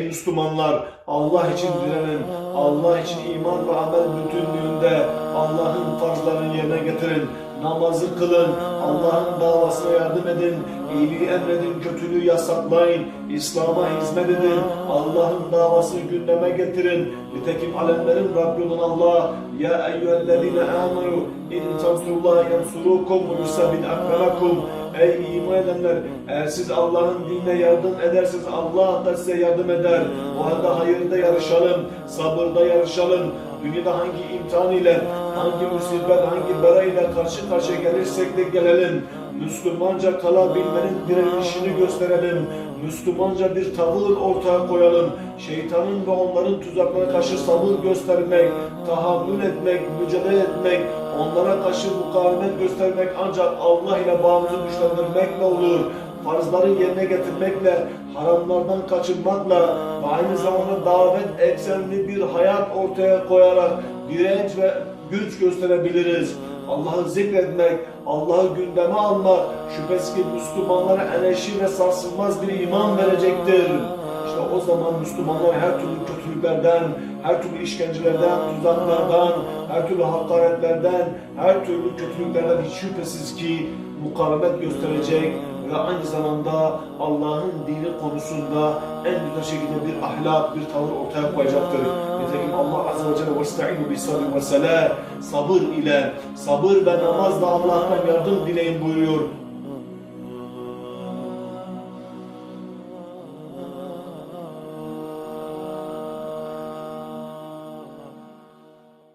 Müslümanlar Allah için direnin, Allah için iman ve amel bütünlüğünde Allah'ın farzlarını yerine getirin. Namazı kılın, Allah'ın davasına yardım edin, iyiliği emredin, kötülüğü yasaklayın, İslam'a hizmet edin, Allah'ın davasını gündeme getirin. Nitekim alemlerin Rabbi olan Allah, Ya eyyühellezine amenu, in tansurullaha yansurukum yusabbit akbelakum. Ey iman edenler, eğer siz Allah'ın dinine yardım ederseniz Allah da size yardım eder. O halde hayırda yarışalım, sabırda yarışalım. Dünyada hangi imtihan ile, hangi musibet, hangi bela ile karşı karşıya gelirsek de gelelim. Müslümanca kalabilmenin direnişini gösterelim. Müslümanca bir tavır ortaya koyalım. Şeytanın ve onların tuzaklarına karşı sabır göstermek, tahammül etmek, mücadele etmek, onlara karşı mukavemet göstermek ancak Allah ile bağımızı güçlendirmekle olur. Farzları yerine getirmekle, haramlardan kaçınmakla ve aynı zamanda davet eksenli bir hayat ortaya koyarak direnç ve güç gösterebiliriz. Allah'ı zikretmek, Allah'ı gündeme almak şüphesiz ki Müslümanlara enerji ve sarsılmaz bir iman verecektir İşte o zaman Müslümanlar her türlü kötülüklerden, her türlü işkencelerden, tuzaklardan, her türlü hakaretlerden, her türlü kötülüklerden hiç şüphesiz ki mukavemet gösterecek ve aynı zamanda Allah'ın dini konusunda en güzel şekilde bir ahlak, bir tavır ortaya koyacaktır. Nitekim Allah Azze ve Celle وَاسْتَعِنُوا بِالصَّبْرِ وَالسَّلَاةِ Sabır ile, sabır ve namazla Allah'tan yardım dileyin buyuruyor.